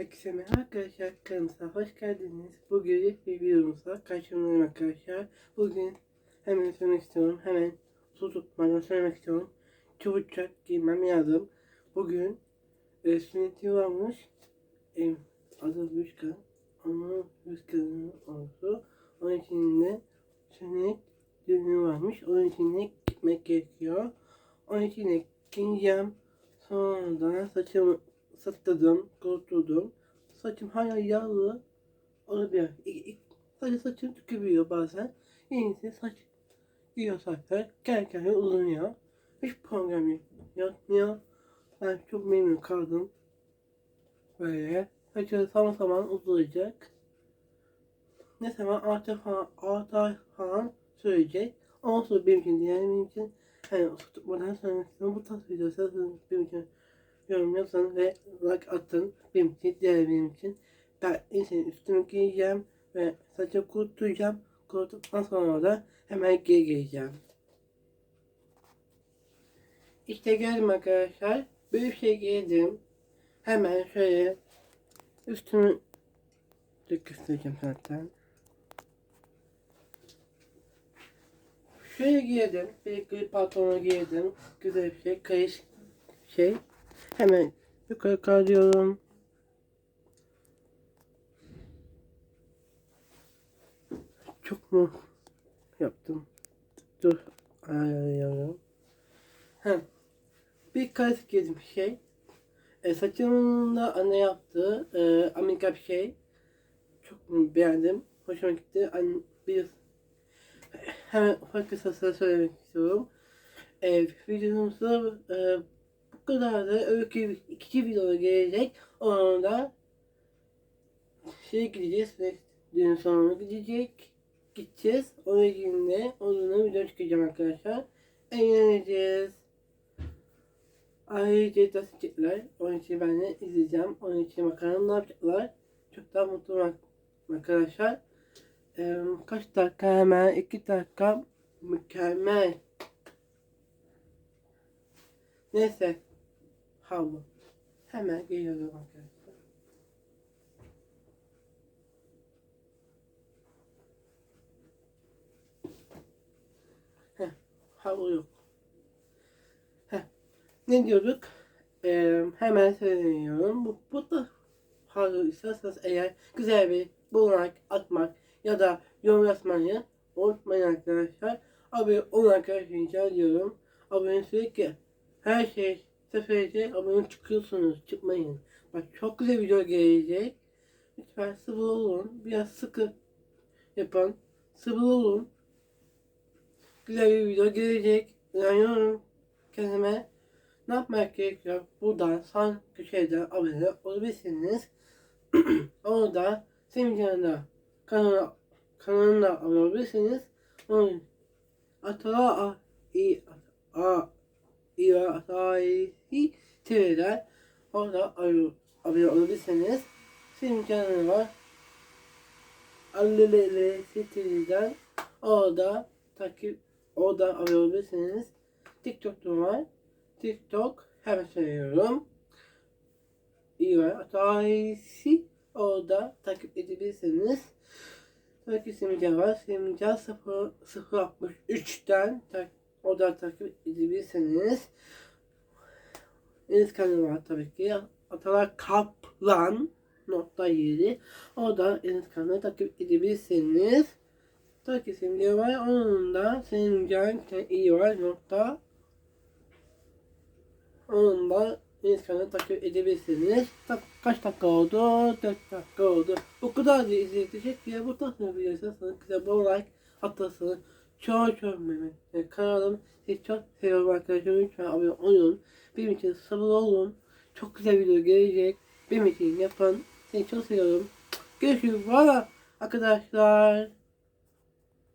Herkese merhaba arkadaşlar. Kanalımıza hoş geldiniz. Bugün bir videomuzda karşınızdayım arkadaşlar. Bugün hemen söylemek istiyorum. Hemen tutmadan söylemek istiyorum. Çabucak giymem lazım. Bugün e, sünneti varmış. E, adı Rüzgar. Onun Rüzgar'ın oldu. Onun için de sünnet düğünü varmış. Onun için de gitmek gerekiyor. Onun için de giyeceğim. Sonra saçımı sakladım, kurtuldum. Saçım hala yağlı ilk, sadece saçım tükürüyor bazen. Yenisi saç giyiyor saçlar. Gerçekten uzunuyor. Hiç problem yapmıyor. Ben çok memnun kaldım. Böyle. Saçı zaman zaman uzayacak. Ne zaman artık falan, artık falan söyleyecek. Ondan sonra benim için, diğer benim için hani tutmadan istiyorum. Bu tarz videosu benim için yorum yazın ve like atın. Benim için, diğer benim için. Ben insanın üstümü giyeceğim ve saçı kurutacağım. Kuruttuktan sonra da hemen geri geleceğim. İşte geldim arkadaşlar. Böyle bir şey giydim. Hemen şöyle üstümü de göstereceğim zaten. Şöyle giydim. Bir gri pantolonu giydim. Güzel bir şey. Kayış şey. Hemen yukarı kaldırıyorum. Çok mu yaptım? Dur ayarlıyorum. Hem bir karışık girdim şey. E, saçımda anne yaptı. E, Amerika bir şey. Çok mu beğendim. Hoşuma gitti. Anne, bir hemen ufak kısası söylemek istiyorum. E, videomuzda e, kadar da öykü iki video gelecek. Onda şey gideceğiz ve düğün sonuna gidecek. Gideceğiz. O günde onunla video çıkacağım arkadaşlar. Eğleneceğiz. Ayrıca da çekecekler. Onun için ben de izleyeceğim. Onun için bakalım ne yapacaklar. Çok daha mutluyum arkadaşlar. Ee, kaç dakika hemen? iki dakika. Mükemmel. Neyse. Havlu. Hemen geliyorum arkadaşlar. Heh, havlu yok. Heh. Ne diyorduk? Ee, hemen söylüyorum. Bu, bu da havlu isterseniz eğer güzel bir bulmak, atmak ya da yorum yazmayı unutmayın arkadaşlar. Abone olun arkadaşlar rica ediyorum. Abone sürekli her şey seferde abone çıkıyorsunuz. Çıkmayın. Bak çok güzel video gelecek. Lütfen sıvı olun. Biraz sıkı yapın. Sıvı olun. Güzel bir video gelecek. İnanıyorum kendime. Ne yapmak gerekiyor? Buradan sağ köşeden abone olabilirsiniz. Onu da senin yanında kanala, kanalına abone olabilirsiniz. Onun Atala a i a i a i TV'den orada abone olabilirsiniz. Senin kanalı var. Allelele TV'den orada takip orada abone olabilirsiniz. TikTok'ta var. TikTok hemen söylüyorum. İyi var. Atayisi orada takip edebilirsiniz. Takip simge var. Simge 063'ten tak, orada takip edebilirsiniz. Enes kanalı var tabii ki. Atalar Kaplan nokta 7. Orada Enes kanalı takip edebilirsiniz. Takip simge var. Onun da simgen iyi var nokta onun da Deniz kanalı takip edebilirsiniz. Tak, kaç dakika oldu? 4 dakika oldu. Bu kadar da izleyip teşekkür Bu tarz videoysanız kısa bu like atlasınız. Çok çok memnun. Yani kanalım sizi çok seviyorum arkadaşlar. Lütfen abone olun. Benim için sabırlı olun. Çok güzel video gelecek. Benim için yapın. Seni çok seviyorum. Görüşürüz. Valla arkadaşlar.